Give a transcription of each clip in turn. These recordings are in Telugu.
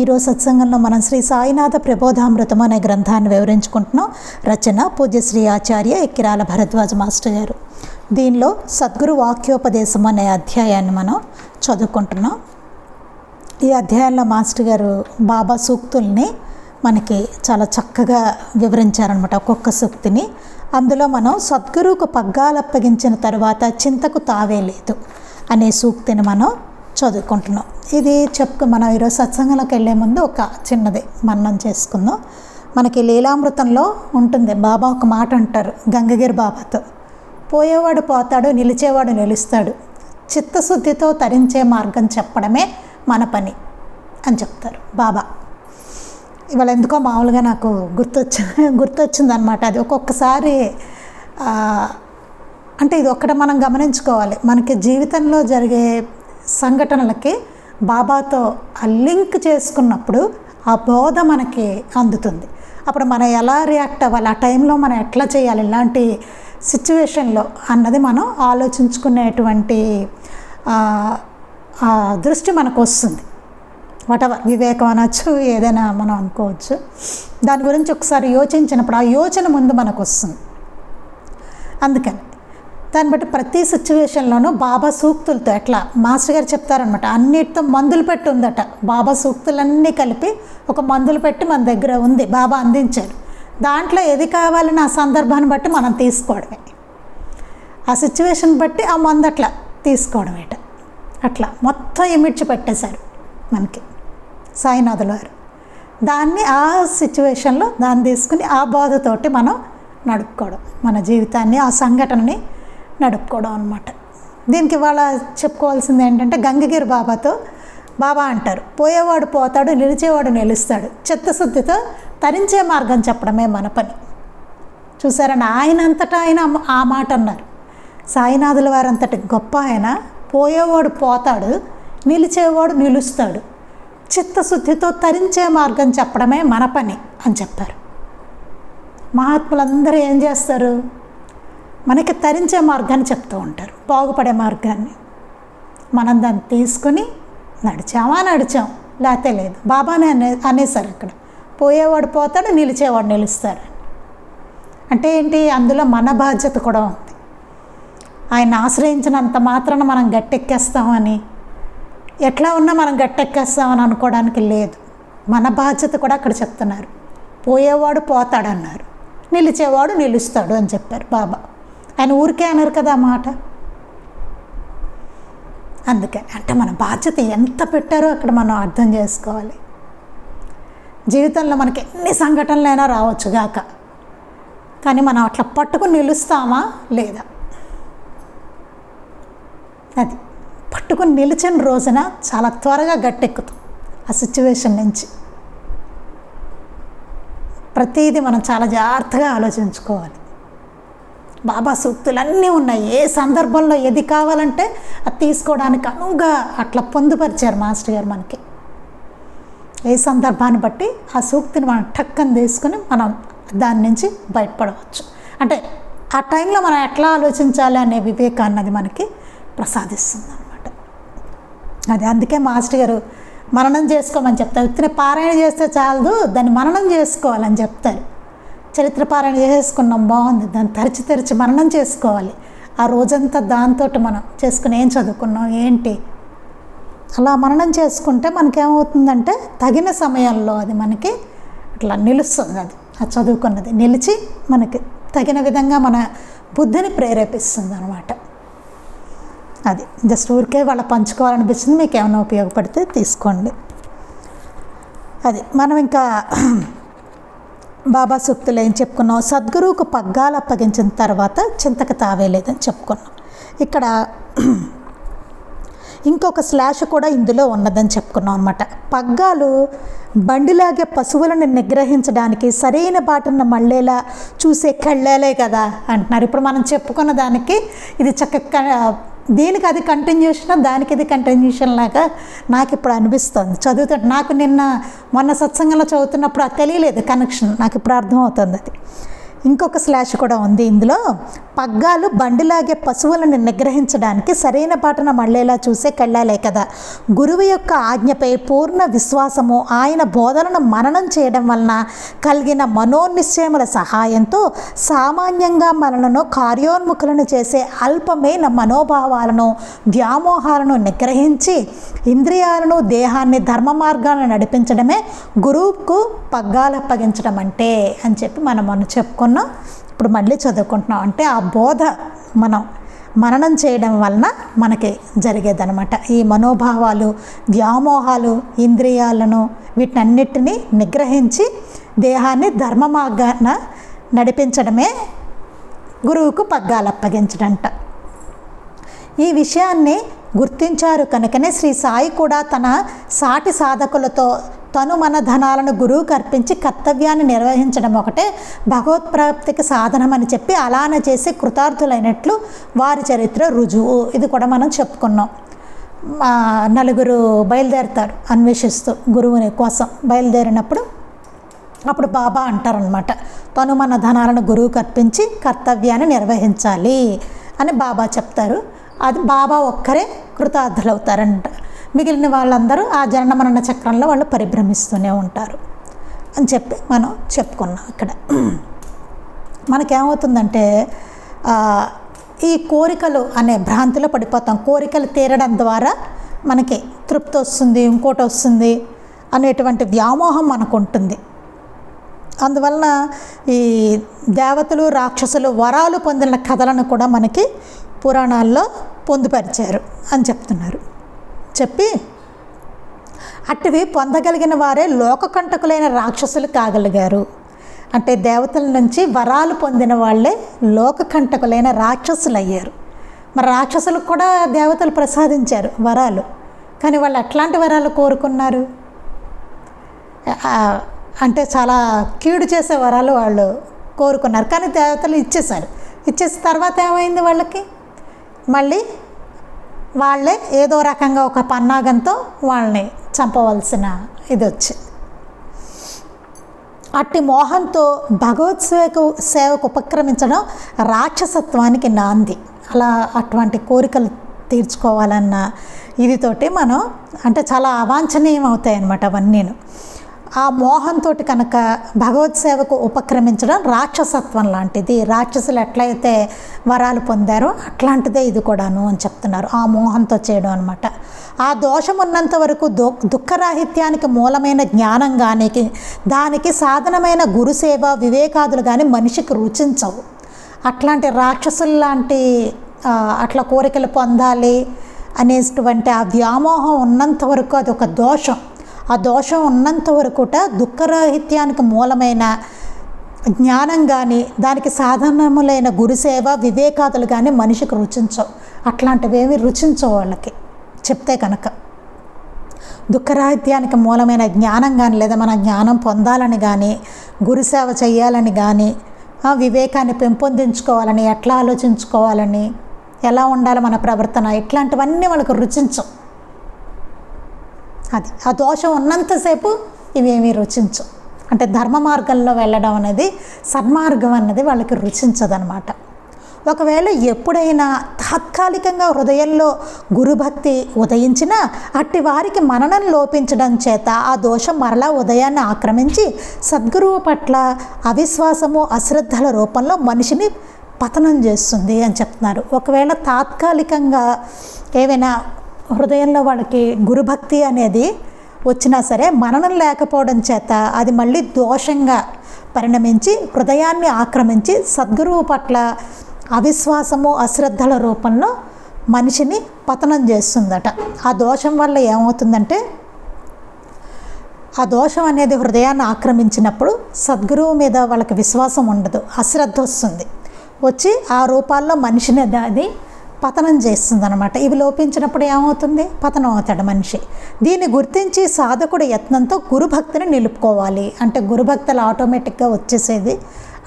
ఈరోజు సత్సంగంలో మనం శ్రీ సాయినాథ ప్రబోధామృతం అనే గ్రంథాన్ని వివరించుకుంటున్నాం. రచన పూజ్యశ్రీ ఆచార్య ఎక్కిరాల భరద్వాజ మాస్టర్ గారు. దీనిలో సద్గురు వాక్యోపదేశం అనే అధ్యాయాన్ని మనం చదువుకుంటున్నాం. ఈ అధ్యాయంలో మాస్టర్ గారు బాబా సూక్తుల్ని మనకి చాలా చక్కగా వివరించారనమాట ఒక్కొక్క సూక్తిని. అందులో మనం సద్గురువుకు పగ్గాలు అప్పగించిన తర్వాత చింతకు తావే లేదు అనే సూక్తిని మనం చదువుకుంటున్నాం. ఇది చెప్పుకు మనం ఈరోజు సత్సంగంలోకి వెళ్ళే ముందు ఒక చిన్నది మన్నం చేసుకుందాం. మనకి లీలామృతంలో ఉంటుంది బాబా ఒక మాట అంటారు గంగగిరి బాబాతో పోయేవాడు పోతాడు నిలిచేవాడు నిలుస్తాడు చిత్తశుద్ధితో తరించే మార్గం చెప్పడమే మన పని అని చెప్తారు బాబా. ఇవాళ ఎందుకో మామూలుగా నాకు గుర్తొచ్చి గుర్తొచ్చిందనమాట అది. ఒక్కొక్కసారి అంటే ఇది ఒక్కటి మనం గమనించుకోవాలి. మనకి జీవితంలో జరిగే సంఘటనలకి బాబాతో ఆ లింక్ చేసుకున్నప్పుడు ఆ బోధ మనకి అందుతుంది. అప్పుడు మనం ఎలా రియాక్ట్ అవ్వాలి? ఆ టైంలో మనం ఎట్లా చేయాలి? ఇలాంటి సిచ్యువేషన్లో అన్నది మనం ఆలోచించుకునేటువంటి దృష్టి మనకు వస్తుంది. వాటెవర్ వివేకం అనొచ్చు ఏదైనా మనం అనుకోవచ్చు. దాని గురించి ఒకసారి యోచించినప్పుడు ఆ యోచన ముందు మనకు వస్తుంది. అందుకని దాన్ని బట్టి ప్రతి సిచ్యువేషన్లోనూ బాబా సూక్తులతో ఎట్లా మాస్టర్ గారు చెప్తారనమాట అన్నిటితో మందులు పెట్టి ఉందట బాబా సూక్తులన్నీ కలిపి ఒక మందులు పెట్టి మన దగ్గర ఉంది బాబా అందించారు. దాంట్లో ఏది కావాలని ఆ సందర్భాన్ని బట్టి మనం తీసుకోవడమే. ఆ సిచ్యువేషన్ బట్టి ఆ మందు అట్లా తీసుకోవడమేట. అట్లా మొత్తం ఇమిడ్చి పెట్టేశారు మనకి సాయినాథుల వారు దాన్ని ఆ సిచ్యువేషన్లో దాన్ని తీసుకుని ఆ బాధతోటి మనం నడుపుకోవడం మన జీవితాన్ని ఆ సంఘటనని నడుపుకోవడం అనమాట దీనికి ఇవాళ చెప్పుకోవాల్సింది ఏంటంటే గంగగిరి బాబాతో బాబా అంటారు పోయేవాడు పోతాడు నిలిచేవాడు నిలుస్తాడు. చిత్తశుద్ధితో తరించే మార్గం చెప్పడమే మన పని. చూసారని ఆయన అంతటా ఆయన ఆ మాట అన్నారు. సాయినాథుల వారంతటి గొప్ప ఆయన పోయేవాడు పోతాడు నిలిచేవాడు నిలుస్తాడు. చిత్తశుద్ధితో తరించే మార్గం చెప్పడమే మన పని అని చెప్పారు. మహాత్ములందరూ ఏం చేస్తారు? మనకి తరించే మార్గాన్ని చెప్తూ ఉంటారు. బాగుపడే మార్గాన్ని. మనం దాన్ని తీసుకుని నడిచామా నడిచాం? లేతే లేదు. బాబానే అనే అనేసారు అక్కడ. పోయేవాడు పోతాడు నిలిచేవాడు నిలుస్తాడు అంటే ఏంటి? అందులో మన బాధ్యత కూడా ఉంది. ఆయన ఆశ్రయించినంత మాత్రాన మనం గట్టెక్కేస్తామని ఎట్లా ఉన్నా మనం గట్టెక్కేస్తామని అనుకోవడానికి లేదు. మన బాధ్యత కూడా అక్కడ చెప్తున్నారు. పోయేవాడు పోతాడన్నారు. నిలిచేవాడు నిలుస్తాడు అని చెప్పారు బాబా. ఆయన ఊరికే అన్నారు కదా మాట. అందుకని అంటే మన బాధ్యత ఎంత పెట్టారో అక్కడ మనం అర్థం చేసుకోవాలి. జీవితంలో మనకి ఎన్ని సంఘటనలైనా రావచ్చు గాక. కానీ మనం అట్లా పట్టుకుని నిలుస్తామా? లేదా? అది పట్టుకుని నిలిచిన రోజున చాలా త్వరగా గట్టెక్కుతాం ఆ సిచ్యువేషన్ నుంచి. ప్రతిదీ మనం చాలా జాగ్రత్తగా ఆలోచించుకోవాలి. బాబా సూక్తులు అన్నీ ఉన్నాయి. ఏ సందర్భంలో ఏది కావాలంటే అది తీసుకోవడానికి అనువుగా అట్లా పొందుపరిచారు మాస్టర్ గారు మనకి. ఏ సందర్భాన్ని బట్టి ఆ సూక్తిని మనం టక్కని తీసుకుని మనం దాని నుంచి బయటపడవచ్చు. అంటే ఆ టైంలో మనం ఎట్లా ఆలోచించాలి అనే వివేకాన్ని అది మనకి ప్రసాదిస్తుంది అనమాట అది అందుకే మాస్టర్ గారు మననం చేసుకోమని చెప్తారు. ఇతని పారాయణ చేస్తే చాలదు దాన్ని మననం చేసుకోవాలని చెప్తారు. చరిత్ర చేసేసుకున్నాం చేసుకున్నాం బాగుంది. దాన్ని తరిచి తెరిచి మననం చేసుకోవాలి. ఆ రోజంతా దాంతో మనం చేసుకుని ఏం చదువుకున్నాం ఏంటి? అలా మననం చేసుకుంటే మనకేమవుతుందంటే తగిన సమయంలో అది మనకి అట్లా నిలుస్తుంది అది. ఆ చదువుకున్నది నిలిచి మనకి తగిన విధంగా మన బుద్ధిని ప్రేరేపిస్తుంది అనమాట అది జస్ట్ ఊరికే వాళ్ళ పంచుకోవాలనిపించింది మీకు ఏమైనా ఉపయోగపడితే తీసుకోండి. అది మనం ఇంకా బాబా సూక్తులు ఏం చెప్పుకున్నాం సద్గురువుకు పగ్గాలు అప్పగించిన తర్వాత చింతకు తావేలేదని చెప్పుకున్నాం. ఇక్కడ ఇంకొక స్లాష్ కూడా ఇందులో ఉన్నదని చెప్పుకున్నాం అనమాట పగ్గాలు బండిలాగే పశువులను నిగ్రహించడానికి సరైన బాటను మళ్ళేలా చూసే కళ్ళాలే కదా అంటున్నారు. ఇప్పుడు మనం చెప్పుకున్న దానికి ఇది చక్కగా దీనికి అది కంటిన్యూషన్ దానికి ఇది కంటిన్యూషన్ లాగా నాకు ఇప్పుడు అనిపిస్తుంది. చదువుతుంటే నాకు నిన్న మొన్న సత్సంగంలో చదువుతున్నప్పుడు అది తెలియలేదు కనెక్షన్ నాకు ఇప్పుడు అర్థమవుతుంది అది. ఇంకొక స్లాష్ కూడా ఉంది ఇందులో. పగ్గాలు బండిలాగే పశువులను నిగ్రహించడానికి సరైన పాటన మళ్ళేలా చూసే కళ్ళాలే కదా. గురువు యొక్క ఆజ్ఞపై పూర్ణ విశ్వాసము ఆయన బోధనను మననం చేయడం వలన కలిగిన మనోనిశ్చయముల సహాయంతో సామాన్యంగా మనలను కార్యోన్ముఖులను చేసే అల్పమైన మనోభావాలను వ్యామోహాలను నిగ్రహించి ఇంద్రియాలను దేహాన్ని ధర్మ మార్గాన్ని నడిపించడమే గురువుకు పగ్గాలు అప్పగించడం అంటే అని చెప్పి మనం మనం చెప్పుకున్నాం. ఇప్పుడు మళ్ళీ చదువుకుంటున్నాం. అంటే ఆ బోధ మనం మననం చేయడం వలన మనకి జరిగేదనమాట ఈ మనోభావాలు వ్యామోహాలు ఇంద్రియాలను వీటన్నిటినీ నిగ్రహించి దేహాన్ని ధర్మ మార్గాన నడిపించడమే గురువుకు పగ్గాలు అప్పగించడంట. ఈ విషయాన్ని గుర్తించారు కనుకనే శ్రీ సాయి కూడా తన సాటి సాధకులతో తను మన ధనాలను గురువుకు అర్పించి కర్తవ్యాన్ని నిర్వహించడం ఒకటే భగవత్ప్రాప్తికి సాధనమని చెప్పి అలానే చేసి కృతార్థులైనట్లు వారి చరిత్ర రుజువు. ఇది కూడా మనం చెప్పుకున్నాం. మా నలుగురు బయలుదేరుతారు అన్వేషిస్తూ గురువుని కోసం. బయలుదేరినప్పుడు అప్పుడు బాబా అంటారనమాట తను మన ధనాలను గురువుకు అర్పించి కర్తవ్యాన్ని నిర్వహించాలి అని బాబా చెప్తారు. అది బాబా ఒక్కరే కృతార్థులవుతారంట. మిగిలిన వాళ్ళందరూ ఆ జనన మరణ చక్రంలో వాళ్ళు పరిభ్రమిస్తూనే ఉంటారు అని చెప్పి మనం చెప్పుకున్నాం ఇక్కడ. మనకేమవుతుందంటే ఈ కోరికలు అనే భ్రాంతిలో పడిపోతాం. కోరికలు తీరడం ద్వారా మనకి తృప్తి వస్తుంది ఇంకోటి వస్తుంది అనేటువంటి వ్యామోహం మనకు ఉంటుంది అందువలన ఈ దేవతలు రాక్షసులు వరాలు పొందిన కథలను కూడా మనకి పురాణాల్లో పొందుపరిచారు అని చెప్తున్నారు. చెప్పి అటువి పొందగలిగిన వారే లోకకంటకులైన రాక్షసులు కాగలిగారు. అంటే దేవతల నుంచి వరాలు పొందిన వాళ్ళే లోకకంటకులైన రాక్షసులు అయ్యారు మరి రాక్షసులకు కూడా దేవతలు ప్రసాదించారు వరాలు. కానీ వాళ్ళు ఎట్లాంటి వరాలు కోరుకున్నారు? అంటే చాలా కీడు చేసే వరాలు వాళ్ళు కోరుకున్నారు. కానీ దేవతలు ఇచ్చేశారు. ఇచ్చేసిన తర్వాత ఏమైంది వాళ్ళకి? మళ్ళీ వాళ్ళే ఏదో రకంగా ఒక పన్నాగంతో వాళ్ళని చంపవలసిన ఇది వచ్చింది అట్టి మోహంతో భగవత్ సేవకు సేవకు ఉపక్రమించడం రాక్షసత్వానికి నాంది. అలా అటువంటి కోరికలు తీర్చుకోవాలన్న ఇదితోటి మనం అంటే చాలా అవాంఛనీయం అవుతాయి అన్నమాట అవన్నీను. ఆ మోహంతో కనుక భగవత్ సేవకు ఉపక్రమించడం రాక్షసత్వం లాంటిది. రాక్షసులు ఎట్లయితే వరాలు పొందారో అట్లాంటిదే ఇది కూడాను అని చెప్తున్నారు. ఆ మోహంతో చేయడం అనమాట ఆ దోషం ఉన్నంత వరకు దు దుఃఖరాహిత్యానికి మూలమైన జ్ఞానం కానీ దానికి సాధనమైన గురుసేవ వివేకాదులు కానీ మనిషికి రుచించవు. అట్లాంటి రాక్షసులు లాంటి అట్లా కోరికలు పొందాలి అనేటువంటి ఆ వ్యామోహం ఉన్నంత వరకు అది ఒక దోషం. ఆ దోషం ఉన్నంత వరకుట దుఃఖరాహిత్యానికి మూలమైన జ్ఞానం కానీ దానికి సాధనములైన గురుసేవ వివేకాదులు కానీ మనిషికి రుచించవు. అట్లాంటివేమి రుచించవు వాళ్ళకి. చెప్తే కనుక. దుఃఖరాహిత్యానికి మూలమైన జ్ఞానం కానీ లేదా మన జ్ఞానం పొందాలని కానీ గురుసేవ చేయాలని కానీ వివేకాన్ని పెంపొందించుకోవాలని ఎట్లా ఆలోచించుకోవాలని ఎలా ఉండాలి మన ప్రవర్తన ఇట్లాంటివన్నీ వాళ్ళకి రుచించవు. అది. ఆ దోషం ఉన్నంతసేపు ఇవేమీ రుచించవు అంటే ధర్మ మార్గంలో వెళ్ళడం అనేది సన్మార్గం అన్నది వాళ్ళకి రుచించదనమాట. ఒకవేళ ఎప్పుడైనా తాత్కాలికంగా హృదయంలో గురుభక్తి ఉదయించినా అట్టి వారికి మననం లోపించడం చేత ఆ దోషం మరలా ఉదయాన్ని ఆక్రమించి సద్గురువు పట్ల అవిశ్వాసము అశ్రద్ధల రూపంలో మనిషిని పతనం చేస్తుంది అని చెప్తున్నారు. ఒకవేళ తాత్కాలికంగా ఏవైనా హృదయంలో వాళ్ళకి గురుభక్తి అనేది వచ్చినా సరే మననం లేకపోవడం చేత అది మళ్ళీ దోషంగా పరిణమించి హృదయాన్ని ఆక్రమించి సద్గురువు పట్ల అవిశ్వాసము అశ్రద్ధల రూపంలో మనిషిని పతనం చేస్తుందట. ఆ దోషం వల్ల ఏమవుతుందంటే ఆ దోషం అనేది హృదయాన్ని ఆక్రమించినప్పుడు సద్గురువు మీద వాళ్ళకి విశ్వాసం ఉండదు అశ్రద్ధ వస్తుంది. వచ్చి ఆ రూపాల్లో మనిషిని అది పతనం చేస్తుంది అనమాట ఇవి లోపించినప్పుడు ఏమవుతుంది? పతనం అవుతాడు మనిషి. దీన్ని గుర్తించి సాధకుడు యత్నంతో గురుభక్తిని నిలుపుకోవాలి. అంటే గురుభక్తులు ఆటోమేటిక్గా వచ్చేసేది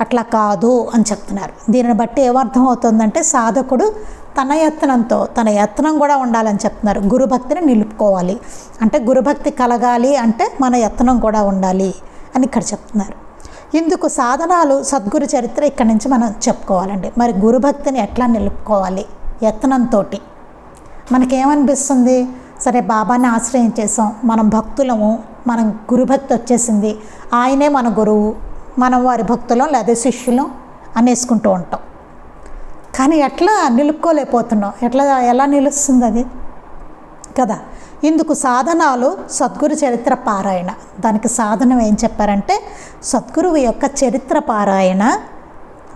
అట్లా కాదు అని చెప్తున్నారు. దీనిని బట్టి ఏమర్థం అవుతుందంటే సాధకుడు తన యత్నంతో తన యత్నం కూడా ఉండాలని చెప్తున్నారు. గురుభక్తిని నిలుపుకోవాలి. అంటే గురుభక్తి కలగాలి అంటే మన యత్నం కూడా ఉండాలి అని ఇక్కడ చెప్తున్నారు. ఇందుకు సాధనాలు సద్గురు చరిత్ర ఇక్కడి నుంచి మనం చెప్పుకోవాలండి. మరి గురుభక్తిని ఎట్లా నిలుపుకోవాలి? యత్నంతో మనకేమనిపిస్తుంది? సరే బాబాని ఆశ్రయించేసాం మనం భక్తులము. మనం గురుభక్తి వచ్చేసింది. ఆయనే మన గురువు. మనం వారి భక్తులం లేదా శిష్యులం అనేసుకుంటూ ఉంటాం. కానీ ఎట్లా నిలుపుకోలేకపోతున్నాం? ఎట్లా ఎలా నిలుస్తుంది అది? కదా ఇందుకు సాధనాలు సద్గురు చరిత్ర పారాయణ. దానికి సాధనం ఏం చెప్పారంటే సద్గురువు యొక్క చరిత్ర పారాయణ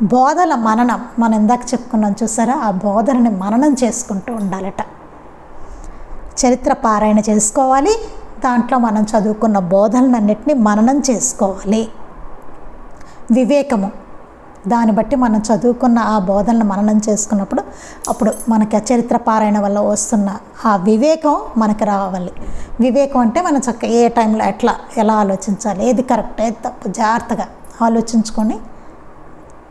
బోధల మననం మనం ఇందాక చెప్పుకున్నాం చూసారా? ఆ బోధనని మననం చేసుకుంటూ ఉండాలట. చరిత్ర పారాయణ చేసుకోవాలి. దాంట్లో మనం చదువుకున్న బోధనలన్నింటినీ మననం చేసుకోవాలి. వివేకము. దాన్ని బట్టి మనం చదువుకున్న ఆ బోధనలు మననం చేసుకున్నప్పుడు అప్పుడు మనకి ఆ చరిత్ర పారాయణ వల్ల వస్తున్న ఆ వివేకం మనకి రావాలి. వివేకం అంటే మనం చక్క ఏ టైంలో ఎట్లా ఎలా ఆలోచించాలి ఏది కరెక్ట్ ఏది తప్పు జాగ్రత్తగా ఆలోచించుకొని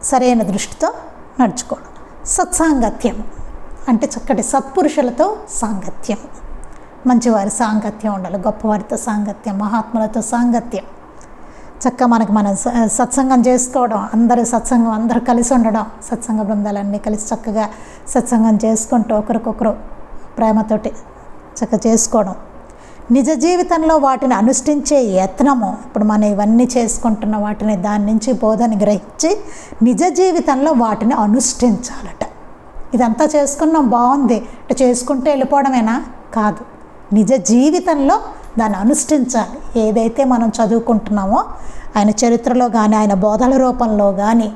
సరైన దృష్టితో నడుచుకోవడం. సత్సాంగత్యం అంటే చక్కటి సత్పురుషులతో సాంగత్యం. మంచివారి సాంగత్యం ఉండాలి గొప్పవారితో సాంగత్యం మహాత్ములతో సాంగత్యం. చక్కగా మనకు మనం స- సత్సంగం చేసుకోవడం అందరూ సత్సంగం అందరూ కలిసి ఉండడం సత్సంగ బృందాలన్నీ కలిసి చక్కగా సత్సంగం చేసుకుంటూ ఒకరికొకరు ప్రేమతోటి చక్కగా చేసుకోవడం. నిజ జీవితంలో వాటిని అనుష్ఠించే యత్నము. ఇప్పుడు మనం ఇవన్నీ చేసుకుంటున్న వాటిని దాని నుంచి బోధని గ్రహించి నిజ జీవితంలో వాటిని అనుష్ఠించాలట. ఇదంతా చేసుకున్నాం బాగుంది. ఇటు చేసుకుంటే వెళ్ళిపోవడమేనా? కాదు. నిజ జీవితంలో దాన్ని అనుష్ఠించాలి. ఏదైతే మనం చదువుకుంటున్నామో ఆయన చరిత్రలో కానీ ఆయన బోధల రూపంలో కానీ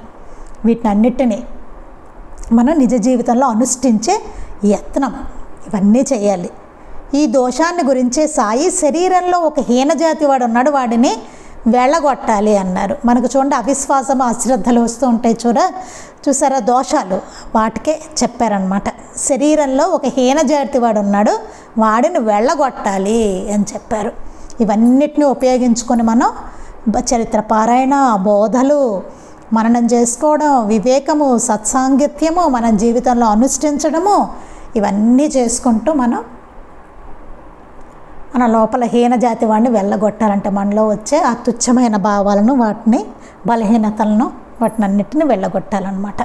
వీటినన్నిటినీ మనం నిజ జీవితంలో అనుష్ఠించే యత్నం. ఇవన్నీ చేయాలి. ఈ దోషాన్ని గురించే సాయి శరీరంలో ఒక హీనజాతి వాడు ఉన్నాడు వాడిని వెళ్ళగొట్టాలి అన్నారు. మనకు చూడండి అవిశ్వాసం అశ్రద్ధలు వస్తూ ఉంటాయి చూడ. చూసారా దోషాలు? వాటికే చెప్పారనమాట శరీరంలో ఒక హీనజాతి వాడు ఉన్నాడు వాడిని వెళ్ళగొట్టాలి అని చెప్పారు. ఇవన్నిటిని ఉపయోగించుకొని మనం చరిత్ర పారాయణ బోధలు మననం చేసుకోవడం వివేకము సత్సాంగిత్యము మన జీవితంలో అనుష్ఠించడము ఇవన్నీ చేసుకుంటూ మనం మన లోపల హీన జాతి వాడిని వెళ్ళగొట్టాలంటే. మనలో వచ్చే ఆ తుచ్చమైన భావాలను వాటిని బలహీనతలను వాటిని అన్నిటిని వెళ్ళగొట్టాలన్నమాట.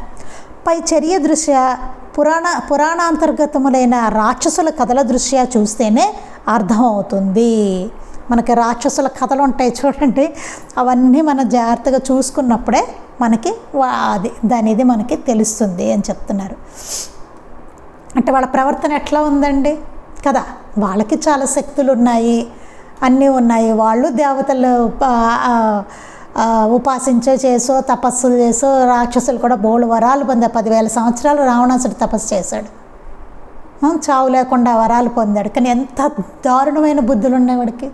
పై చర్య దృష్ట్యా పురాణ పురాణాంతర్గతములైన రాక్షసుల కథల దృష్ట్యా చూస్తేనే అర్థమవుతుంది మనకి రాక్షసుల కథలు ఉంటాయి చూడండి. అవన్నీ మనం జాగ్రత్తగా చూసుకున్నప్పుడే మనకి వా- అది దాని ఇది మనకి తెలుస్తుంది అని చెప్తున్నారు. అంటే వాళ్ళ ప్రవర్తన ఎట్లా ఉందండి? కదా వాళ్ళకి చాలా శక్తులు ఉన్నాయి అన్నీ ఉన్నాయి. వాళ్ళు దేవతలు ఉపాసించే ఉపాసించో చేసో తపస్సులు చేసో రాక్షసులు కూడా బోళ్ళు వరాలు పొందే పదివేల సంవత్సరాలు రావణాసుడు తపస్సు చేశాడు. చావు లేకుండా వరాలు పొందాడు. కానీ ఎంత దారుణమైన బుద్ధులు ఉన్నాయి వాడికి.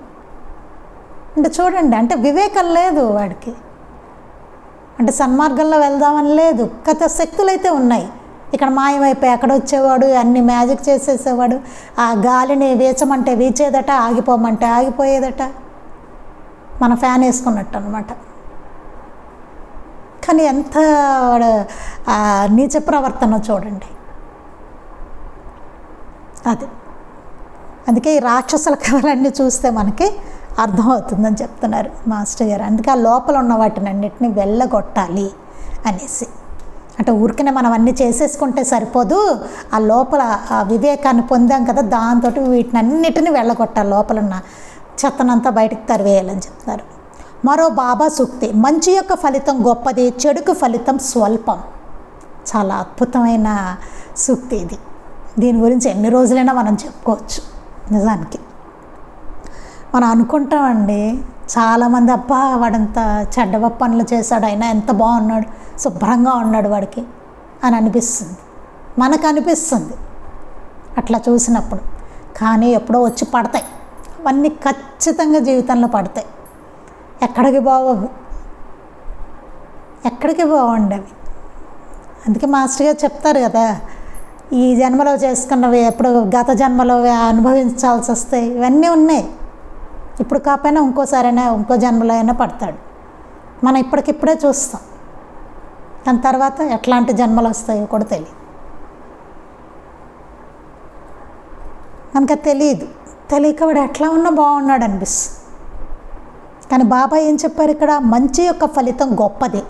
అంటే చూడండి అంటే వివేకం లేదు వాడికి. అంటే సన్మార్గంలో వెళ్దామని లేదు. కథ శక్తులు అయితే ఉన్నాయి. ఇక్కడ మాయమైపోయి ఎక్కడొచ్చేవాడు అన్ని మ్యాజిక్ చేసేసేవాడు. ఆ గాలిని వీచమంటే వీచేదట ఆగిపోమంటే ఆగిపోయేదట. మన ఫ్యాన్ వేసుకున్నట్టు అనమాట కానీ ఎంత వాడు నీచ ప్రవర్తన చూడండి. అది. అందుకే ఈ రాక్షసుల కథలన్నీ చూస్తే మనకి అర్థమవుతుందని చెప్తున్నారు మాస్టర్ గారు. అందుకే ఆ లోపల ఉన్న వాటిని అన్నిటిని వెళ్ళగొట్టాలి అనేసి. అంటే ఊరికనే మనం అన్నీ చేసేసుకుంటే సరిపోదు. ఆ లోపల ఆ వివేకాన్ని పొందాం కదా దాంతో వీటిని అన్నిటిని వెళ్ళగొట్టాలి లోపలన్న చెత్తనంతా బయటకు తరివేయాలని చెప్తారు. మరో బాబా సూక్తి మంచి యొక్క ఫలితం గొప్పది చెడుకు ఫలితం స్వల్పం. చాలా అద్భుతమైన సూక్తి ఇది. దీని గురించి ఎన్ని రోజులైనా మనం చెప్పుకోవచ్చు నిజానికి. మనం అనుకుంటామండి చాలామంది అబ్బా వాడంత చెడ్డ పనులు చేశాడు అయినా ఎంత బాగున్నాడు. శుభ్రంగా ఉన్నాడు వాడికి అని అనిపిస్తుంది. మనకు అనిపిస్తుంది. అట్లా చూసినప్పుడు. కానీ ఎప్పుడో వచ్చి పడతాయి. అవన్నీ ఖచ్చితంగా జీవితంలో పడతాయి. ఎక్కడికి బాగోవు ఎక్కడికి బాగుండేవి అందుకే మాస్టర్ గారు చెప్తారు కదా ఈ జన్మలో చేసుకున్నవి ఎప్పుడు గత జన్మలో అనుభవించాల్సి వస్తాయి ఇవన్నీ ఉన్నాయి. ఇప్పుడు కాకపోయినా ఇంకోసారైనా ఇంకో జన్మలో అయినా పడతాడు. మనం ఇప్పటికిప్పుడే చూస్తాం. దాని తర్వాత ఎట్లాంటి జన్మలు వస్తాయో కూడా తెలియదు మనకు తెలియదు తెలియక వాడు ఎట్లా ఉన్నా బాగున్నాడు అనిపిస్తుంది. కానీ బాబా ఏం చెప్పారు ఇక్కడ? మంచి యొక్క ఫలితం గొప్పది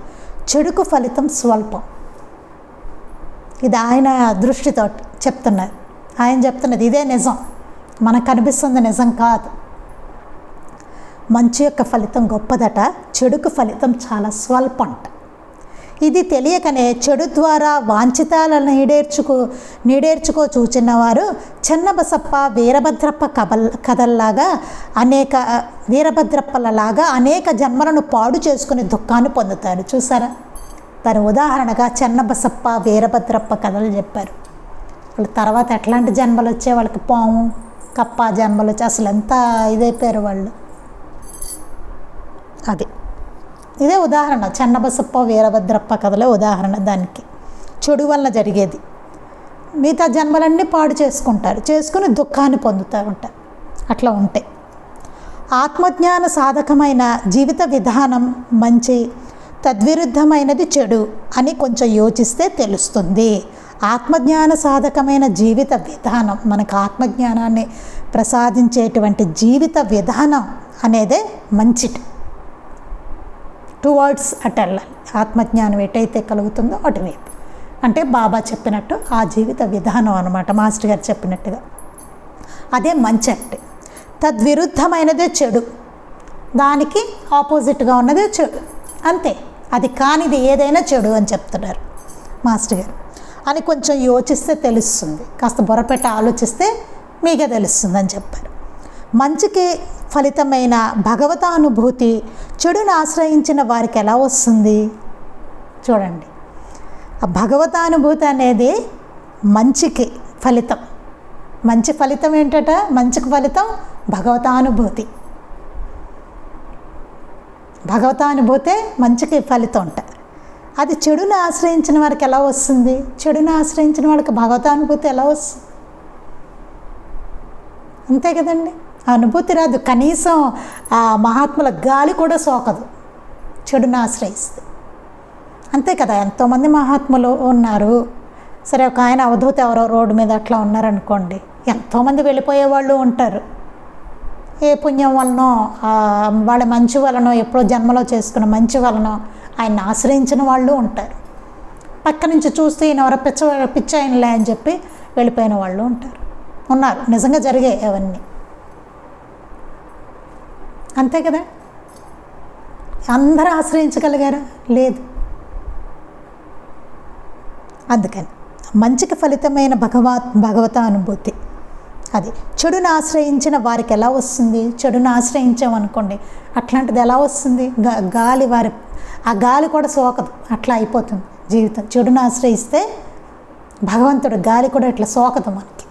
చెడుకు ఫలితం స్వల్పం. ఇది ఆయన దృష్టితో చెప్తున్నారు. ఆయన చెప్తున్నది ఇదే నిజం. మనకు కనిపిస్తుంది నిజం కాదు. మంచి యొక్క ఫలితం గొప్పదట చెడుకు ఫలితం చాలా స్వల్పంట ఇది తెలియకనే చెడు ద్వారా వాంఛితాలను నీడేర్చుకో నీడేర్చుకో చూచినవారు చెన్నబసప్ప వీరభద్రప్ప కబల్ కథల్లాగా అనేక వీరభద్రప్పలలాగా అనేక జన్మలను పాడు చేసుకుని దుఃఖాన్ని పొందుతారు. చూసారా? దాని ఉదాహరణగా చెన్నబసప్ప వీరభద్రప్ప కథలు చెప్పారు. వాళ్ళ తర్వాత ఎట్లాంటి జన్మలు వచ్చే వాళ్ళకి పాము కప్ప జన్మలు వచ్చి అసలు ఎంత ఇదైపోయారు వాళ్ళు? అది. ఇదే ఉదాహరణ చెన్నబసప్ప వీరభద్రప్ప కథలే ఉదాహరణ దానికి. చెడు వల్ల జరిగేది. మిగతా జన్మలన్నీ పాడు చేసుకుంటారు. చేసుకుని దుఃఖాన్ని పొందుతూ ఉంటారు అట్లా ఉంటాయి ఆత్మజ్ఞాన సాధకమైన జీవిత విధానం మంచి తద్విరుద్ధమైనది చెడు అని కొంచెం యోచిస్తే తెలుస్తుంది. ఆత్మజ్ఞాన సాధకమైన జీవిత విధానం మనకు ఆత్మజ్ఞానాన్ని ప్రసాదించేటువంటి జీవిత విధానం అనేదే మంచిది. టువర్డ్స్ అటు వెళ్ళాలి ఆత్మజ్ఞానం ఎటైతే కలుగుతుందో అటువైపు. అంటే బాబా చెప్పినట్టు ఆ జీవిత విధానం అనమాట మాస్టర్ గారు చెప్పినట్టుగా. అదే మంచి అంటే తద్విరుద్ధమైనదే చెడు. దానికి ఆపోజిట్గా ఉన్నదే చెడు. అంతే. అది కానిది ఏదైనా చెడు అని చెప్తున్నారు మాస్టర్ గారు. అని కొంచెం యోచిస్తే తెలుస్తుంది. కాస్త బొరపెట్ట ఆలోచిస్తే మీకే తెలుస్తుంది అని చెప్పారు. మంచికి ఫలితమైన భగవతానుభూతి చెడును ఆశ్రయించిన వారికి ఎలా వస్తుంది? చూడండి. భగవతానుభూతి అనేది మంచికి ఫలితం. మంచి ఫలితం ఏంటట? మంచికి ఫలితం భగవతానుభూతి. భగవతానుభూతే మంచికి ఫలితం అంట. అది చెడును ఆశ్రయించిన వారికి ఎలా వస్తుంది? చెడును ఆశ్రయించిన వాళ్ళకి భగవతానుభూతి ఎలా వస్తుంది? అంతే కదండి? అనుభూతి రాదు. కనీసం ఆ మహాత్ముల గాలి కూడా సోకదు. చెడును ఆశ్రయిస్తే అంతే కదా ఎంతోమంది మహాత్ములు ఉన్నారు. సరే ఒక ఆయన అవధూత ఎవరో రోడ్డు మీద అట్లా ఉన్నారనుకోండి ఎంతోమంది వెళ్ళిపోయే వాళ్ళు ఉంటారు. ఏ పుణ్యం వలనో వాళ్ళ మంచి వలనో ఎప్పుడో జన్మలో చేసుకున్న మంచి వలనో ఆయన ఆశ్రయించిన వాళ్ళు ఉంటారు. పక్క నుంచి చూస్తే ఈయన ఎవరో పిచ్చ పిచ్చ ఆయనలే అని చెప్పి వెళ్ళిపోయిన వాళ్ళు ఉంటారు. ఉన్నారు. నిజంగా జరిగాయి అవన్నీ. అంతే కదా? అందరూ ఆశ్రయించగలిగారా? లేదు. అందుకని మంచికి ఫలితమైన భగవా భగవత అనుభూతి అది. చెడును ఆశ్రయించిన వారికి ఎలా వస్తుంది? చెడును ఆశ్రయించామనుకోండి అట్లాంటిది ఎలా వస్తుంది? గాలి వారి ఆ గాలి కూడా సోకదు అట్లా అయిపోతుంది జీవితం. చెడును ఆశ్రయిస్తే భగవంతుడు గాలి కూడా ఇట్లా సోకదు మనకి.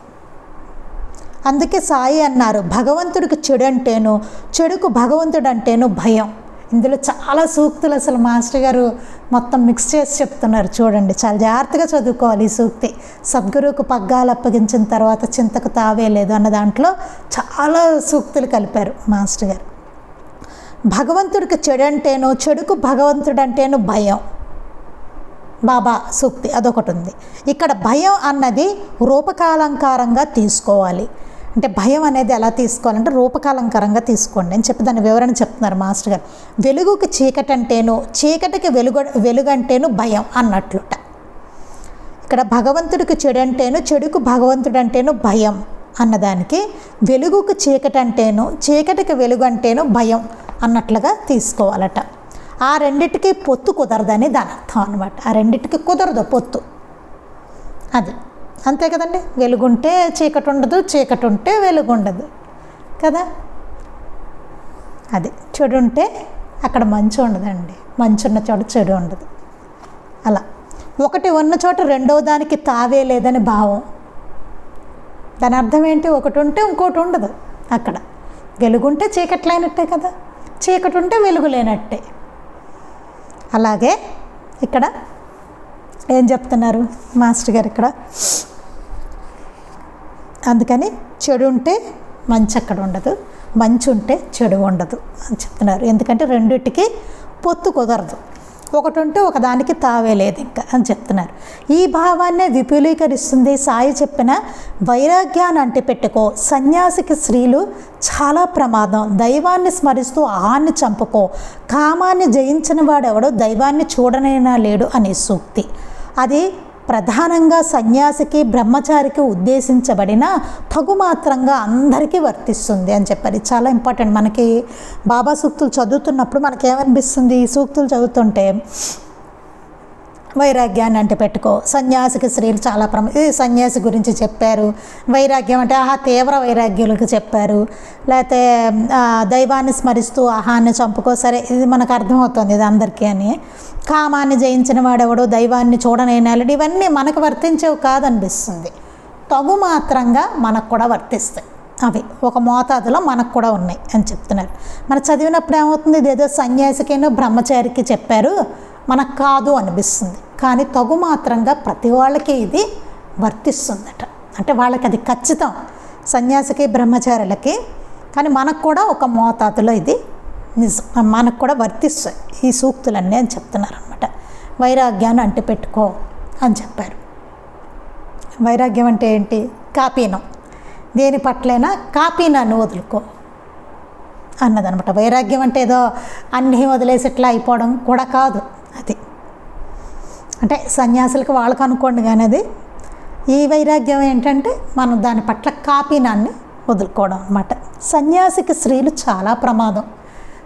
అందుకే సాయి అన్నారు భగవంతుడికి చెడు అంటేను చెడుకు భగవంతుడు అంటేను భయం. ఇందులో చాలా సూక్తులు అసలు మాస్టర్ గారు మొత్తం మిక్స్ చేసి చెప్తున్నారు. చూడండి చాలా జాగ్రత్తగా చదువుకోవాలి ఈ సూక్తి. సద్గురువుకు పగ్గాలు అప్పగించిన తర్వాత చింతకు తావే లేదు అన్న దాంట్లో చాలా సూక్తులు కలిపారు మాస్టర్ గారు. భగవంతుడికి చెడు అంటేను చెడుకు భగవంతుడు అంటేను భయం. బాబా సూక్తి అదొకటి ఉంది. ఇక్కడ భయం అన్నది రూపకాలంకారంగా తీసుకోవాలి. అంటే భయం అనేది ఎలా తీసుకోవాలంటే రూపకాలంకరంగా తీసుకోండి. అని చెప్పి దాని వివరణ చెప్తున్నారు మాస్టర్ గారు. వెలుగుకి చీకటి అంటేను చీకటికి వెలుగు వెలుగంటేను భయం అన్నట్లుట. ఇక్కడ భగవంతుడికి చెడు అంటేను చెడుకు భగవంతుడు అంటేను భయం అన్నదానికి వెలుగుకు చీకటి అంటేను చీకటికి వెలుగు అంటేను భయం అన్నట్లుగా తీసుకోవాలట. ఆ రెండిటికి పొత్తు కుదరదని దాని అర్థం అనమాట ఆ రెండిటికి కుదరదు పొత్తు. అది. అంతే కదండి? వెలుగుంటే చీకటి ఉండదు చీకటి ఉంటే వెలుగు ఉండదు కదా? అది చెడు ఉంటే అక్కడ మంచు ఉండదండి. మంచు ఉన్న చోట చెడు ఉండదు. అలా. ఒకటి ఉన్న చోట రెండవ దానికి తావే లేదని భావం. దాని అర్థం ఏంటి? ఒకటి ఉంటే ఇంకోటి ఉండదు అక్కడ. వెలుగుంటే చీకటి లేనట్టే కదా? చీకటి ఉంటే వెలుగు లేనట్టే అలాగే ఇక్కడ ఏం చెప్తున్నారు మాస్టర్ గారు ఇక్కడ? అందుకని చెడు ఉంటే మంచి అక్కడ ఉండదు మంచి ఉంటే చెడు ఉండదు అని చెప్తున్నారు. ఎందుకంటే రెండింటికి పొత్తు కుదరదు. ఒకటి ఉంటే ఒకదానికి తావే లేదు ఇంకా అని చెప్తున్నారు. ఈ భావాన్నే విపులీకరిస్తుంది సాయి చెప్పిన వైరాగ్యాన్ని అంటిపెట్టుకో సన్యాసికి స్త్రీలు చాలా ప్రమాదం. దైవాన్ని స్మరిస్తూ ఆహాన్ని చంపుకో. కామాన్ని జయించిన వాడెవడో దైవాన్ని చూడనైనా లేడు అనే సూక్తి. అది ప్రధానంగా సన్యాసికి బ్రహ్మచారికి ఉద్దేశించబడిన తగుమాత్రంగా అందరికీ వర్తిస్తుంది అని చెప్పారు. ఇది చాలా ఇంపార్టెంట్. మనకి బాబా సూక్తులు చదువుతున్నప్పుడు మనకేమనిపిస్తుంది? ఈ సూక్తులు చదువుతుంటే వైరాగ్యాన్ని అంటే పెట్టుకో. సన్యాసికి స్త్రీలు చాలా ప్రమ ఇది సన్యాసి గురించి చెప్పారు. వైరాగ్యం అంటే ఆహా తీవ్ర వైరాగ్యులకు చెప్పారు. లేకపోతే దైవాన్ని స్మరిస్తూ ఆహాన్ని చంపుకో. సరే ఇది మనకు అర్థమవుతుంది ఇది అందరికీ అని. కామాన్ని జయించిన వాడెవడు దైవాన్ని చూడనైనాడు ఇవన్నీ మనకు వర్తించేవి కాదనిపిస్తుంది. తగు మాత్రంగా మనకు కూడా వర్తిస్తాయి. అవి ఒక మోతాదులో మనకు కూడా ఉన్నాయి అని చెప్తున్నారు. మనం చదివినప్పుడు ఏమవుతుంది? ఇదేదో సన్యాసికేనో బ్రహ్మచారికి చెప్పారు. మనకు కాదు అనిపిస్తుంది. కానీ తగు మాత్రంగా ప్రతి వాళ్ళకి ఇది వర్తిస్తుందట. అంటే వాళ్ళకి అది ఖచ్చితం. సన్యాసికి బ్రహ్మచారులకి. కానీ మనకు కూడా ఒక మోతాదులో ఇది నిజం. మనకు కూడా వర్తిస్తాయి ఈ సూక్తులన్నీ అని చెప్తున్నారు అనమాట వైరాగ్యాన్ని అంటిపెట్టుకో అని చెప్పారు. వైరాగ్యం అంటే ఏంటి? కాపీనం. దేని పట్లైనా కాపీనాన్ని వదులుకో అన్నదనమాట వైరాగ్యం అంటే ఏదో అన్నీ వదిలేసి ఇట్లా అయిపోవడం కూడా కాదు. అంటే సన్యాసులకు వాళ్ళకు అనుకోండి కానీ అది ఈ వైరాగ్యం ఏంటంటే మనం దాని పట్ల కాపీనాన్ని వదులుకోవడం అనమాట సన్యాసికి స్త్రీలు చాలా ప్రమాదం.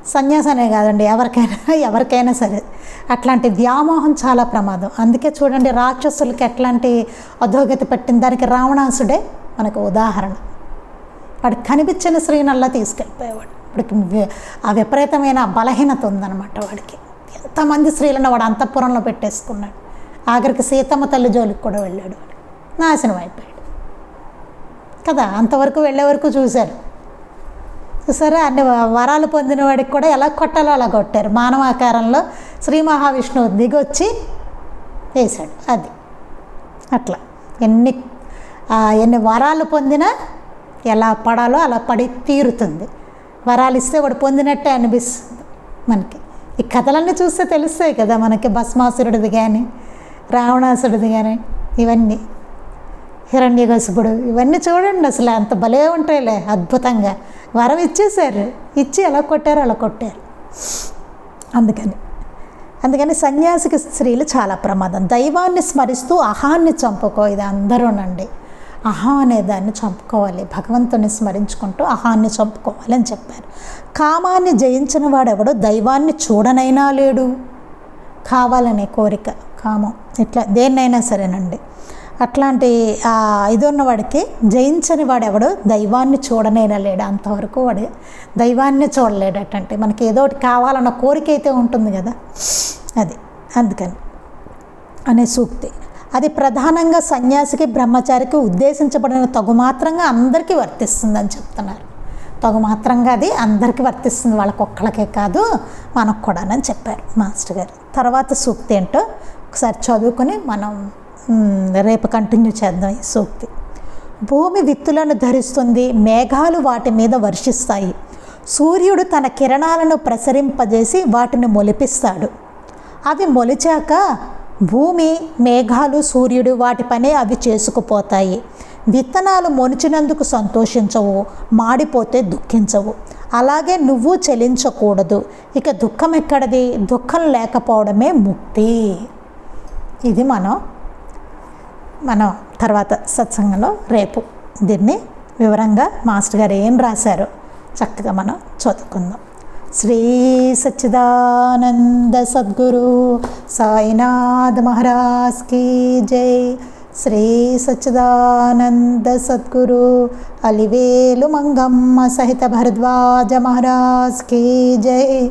సన్యాసనే కాదండి ఎవరికైనా ఎవరికైనా సరే. అట్లాంటి వ్యామోహం చాలా ప్రమాదం. అందుకే చూడండి రాక్షసులకి ఎట్లాంటి అధోగతి పట్టిన దానికి రావణాసుడే మనకు ఉదాహరణ. వాడు కనిపించిన స్త్రీనల్లా తీసుకెళ్ళిపోయేవాడు. వాడికి ఆ విపరీతమైన బలహీనత ఉందన్నమాట వాడికి. ఎంతమంది స్త్రీలను వాడు అంతఃపురంలో పెట్టేసుకున్నాడు. ఆఖరికి సీతమ్మ తల్లి జోలికి కూడా వెళ్ళాడు వాడు. నాశనం అయిపోయాడు. కదా అంతవరకు వెళ్ళే వరకు చూశారు. చూసారా? అన్ని వరాలు పొందిన వాడికి కూడా ఎలా కొట్టాలో అలా కొట్టారు. మానవాకారంలో శ్రీ మహావిష్ణువు దిగొచ్చి వేశాడు. అది. అట్లా. ఎన్ని ఎన్ని వరాలు పొందినా ఎలా పడాలో అలా పడి తీరుతుంది. వరాలు ఇస్తే వాడు పొందినట్టే అనిపిస్తుంది మనకి. ఈ కథలన్నీ చూస్తే తెలుస్తాయి కదా మనకి భస్మాసురుడిది కానీ రావణాసుడిది కానీ ఇవన్నీ. హిరణ్యకశిపుడు ఇవన్నీ చూడండి అసలు అంత భలే ఉంటాయిలే అద్భుతంగా. వరం ఇచ్చేశారు. ఇచ్చి ఎలా కొట్టారు అలా కొట్టారు. అందుకని. అందుకని సన్యాసికి స్త్రీలు చాలా ప్రమాదం. దైవాన్ని స్మరిస్తూ అహాన్ని చంపుకో ఇది అందరూనండి. అహం అనే దాన్ని చంపుకోవాలి. భగవంతుని స్మరించుకుంటూ అహాన్ని చంపుకోవాలి అని చెప్పారు. కామాన్ని జయించిన వాడెవడో దైవాన్ని చూడనైనా లేడు. కావాలనే కోరిక. కామం. ఇట్లా దేన్నైనా సరేనండి. అట్లాంటి ఇది ఉన్నవాడికి జయించని వాడెవడు దైవాన్ని చూడనైనా లేడు? అంతవరకు వాడు దైవాన్ని చూడలేడటంటే. మనకి ఏదో ఒకటి కావాలన్న కోరిక అయితే ఉంటుంది కదా? అది. అందుకని. అనే సూక్తి. అది ప్రధానంగా సన్యాసికి బ్రహ్మచారికి ఉద్దేశించబడిన తగు మాత్రంగా అందరికీ వర్తిస్తుందని చెప్తున్నారు. తగు మాత్రంగా అది అందరికీ వర్తిస్తుంది. వాళ్ళకొక్కళ్ళకే కాదు మనకు కూడా అని చెప్పారు మాస్టర్ గారు. తర్వాత సూక్తి ఏంటో ఒకసారి చదువుకొని మనం రేపు కంటిన్యూ చేద్దాం ఈ సూక్తి. భూమి విత్తులను ధరిస్తుంది మేఘాలు వాటి మీద వర్షిస్తాయి. సూర్యుడు తన కిరణాలను ప్రసరింపజేసి వాటిని మొలిపిస్తాడు. అవి మొలిచాక భూమి మేఘాలు సూర్యుడు వాటి పనే అవి చేసుకుపోతాయి. విత్తనాలు మొలిచినందుకు సంతోషించవు మాడిపోతే దుఃఖించవు. అలాగే నువ్వు చెలించకూడదు. ఇక దుఃఖం ఎక్కడది? దుఃఖం లేకపోవడమే ముక్తి. ఇది మనం మనం తర్వాత సత్సంగంలో రేపు దీన్ని వివరంగా మాస్టర్ గారు ఏం రాశారు చక్కగా మనం చదువుకుందాం. శ్రీ సచ్చిదానంద సద్గురు సాయినాథ్ మహారాజ్ కీ జై. శ్రీ సచ్చిదానంద సద్గురు అలివేలు మంగమ్మ సహిత భరద్వాజ మహారాజ్ కీ జై.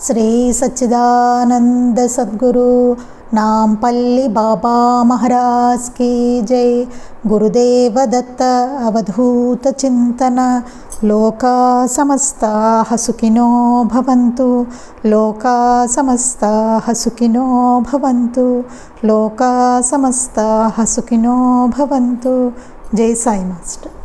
శ్రీ సచ్చిదానంద సద్గురు నాంపల్లి బాబా మహారాజ్ కీ జై. గురుదేవ దత్త అవధూత చింతన. లోకా సమస్తా సుఖినో భవంతు. లోకా సమస్తా సుఖినో భవంతు. లోకా సమస్తా సుఖినో భవంతు. జై సాయి మాస్టర్.